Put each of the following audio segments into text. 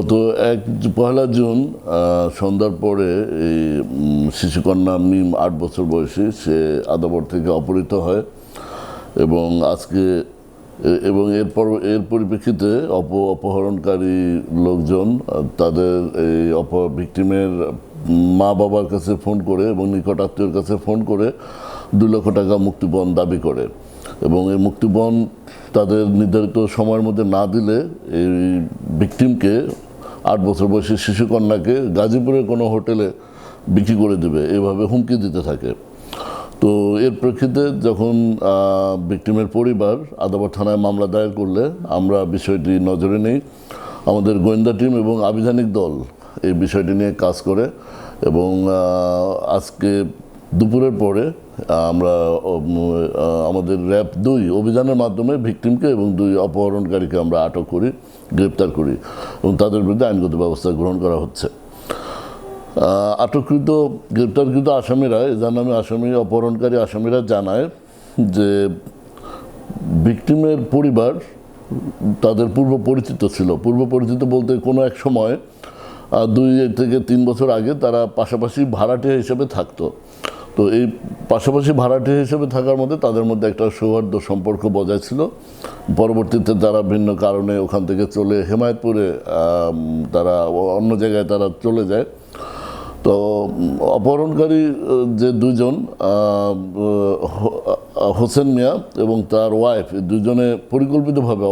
গত এক পয়লা জুন সন্ধ্যার পরে এই শিশুকন্যা মিম আট বছর বয়সী, সে আদাবর থেকে অপহৃত হয় এবং আজকে এবং এরপর, এর পরিপ্রেক্ষিতে অপ, অপহরণকারী লোকজন তাদের এই অপ, ভিক্টিমের মা বাবার কাছে ফোন করে এবং নিকট আত্মীয়র কাছে ফোন করে দু লক্ষ টাকা মুক্তিপণ দাবি করে এবং এই মুক্তিপণ তাদের নির্ধারিত সময়ের মধ্যে না দিলে এই ভিকটিমকে আট বছর বয়সী শিশুকন্যাকে গাজীপুরের কোনো হোটেলে বিক্রি করে দেবে, এভাবে হুমকি দিতে থাকে। তো এর প্রেক্ষিতে যখন ভিকটিমের পরিবার আদাবর থানায় মামলা দায়ের করলে, আমরা বিষয়টি নজরে নেই। আমাদের গোয়েন্দা টিম এবং আবিধানিক দল এই বিষয়টি নিয়ে কাজ করে এবং আজকে দুপুরের পরে আমরা আমাদের র্যাব দুই অভিযানের মাধ্যমে ভিকটিমকে এবং দুই অপহরণকারীকে আমরা আটক করি, গ্রেপ্তার করি এবং তাদের বিরুদ্ধে আইনগত ব্যবস্থা গ্রহণ করা হচ্ছে। আটককৃত, গ্রেপ্তারকৃত আসামিরা যার নামে আসামি, অপহরণকারী আসামিরা জানায় যে ভিকটিমের পরিবার তাদের পূর্ব পরিচিত ছিল। পূর্ব পরিচিত বলতে কোনো এক সময় দুই থেকে তিন বছর আগে তারা পাশাপাশি ভাড়াটিয়া হিসেবে থাকতো। তো এই পাশাপাশি ভাড়াটিয়া হিসেবে থাকার মধ্যে তাদের মধ্যে একটা সৌহার্দ্য সম্পর্ক বজায় ছিল। পরবর্তীতে তারা ভিন্ন কারণে ওখান থেকে চলে হেমায়তপুরে তারা অন্য জায়গায় তারা চলে যায়। তো অপহরণকারী যে দুজন হোসেন মিয়া এবং তার ওয়াইফ দুজনে পরিকল্পিতভাবে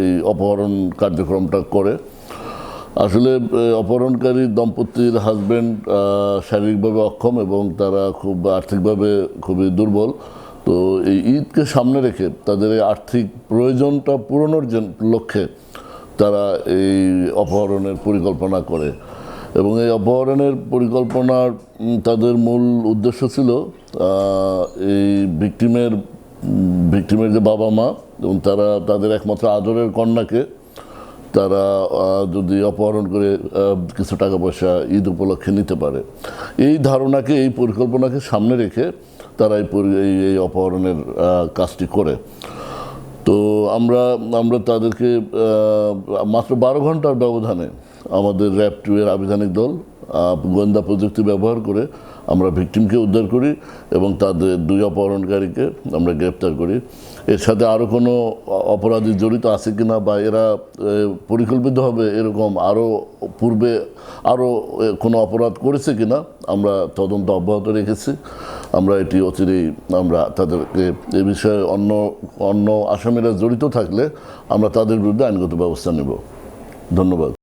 এই অপহরণ কার্যক্রমটা করে। আসলে অপহরণকারী দম্পতির হাজব্যান্ড শারীরিকভাবে অক্ষম এবং তারা খুব আর্থিকভাবে খুবই দুর্বল। তো এই ঈদকে সামনে রেখে তাদের এই আর্থিক প্রয়োজনটা পূরণের লক্ষ্যে তারা এই অপহরণের পরিকল্পনা করে। এবং এই অপহরণের পরিকল্পনার তাদের মূল উদ্দেশ্য ছিল এই ভিকটিমের ভিকটিমের যে বাবা মা এবং তারা তাদের একমাত্র আদরের কন্যাকে তারা যদি অপহরণ করে কিছু টাকা পয়সা ঈদ উপলক্ষে নিতে পারে। এই ধারণাকে, এই পরিকল্পনাকে সামনে রেখে তারা এই এই অপহরণের কাজটি করে। তো আমরা আমরা তাদেরকে মাত্র বারো ঘণ্টার ব্যবধানে আমাদের র্যাপ টু এর আবিধানিক দল গোয়েন্দা প্রযুক্তি ব্যবহার করে আমরা ভিকটিমকে উদ্ধার করি এবং তাদের দুই অপহরণকারীকে আমরা গ্রেপ্তার করি। এর সাথে আরও কোনো অপরাধী জড়িত আছে কি না বা এরা এ, পরিকল্পিতভাবে এরকম আরও পূর্বে আরও কোনো অপরাধ করেছে কিনা আমরা তদন্ত অব্যাহত রেখেছি। আমরা এটি অচিরেই আমরা তাদেরকে এ বিষয়ে অন্য অন্য আসামিরা জড়িত থাকলে আমরা তাদের বিরুদ্ধে আইনগত ব্যবস্থা নেব। ধন্যবাদ।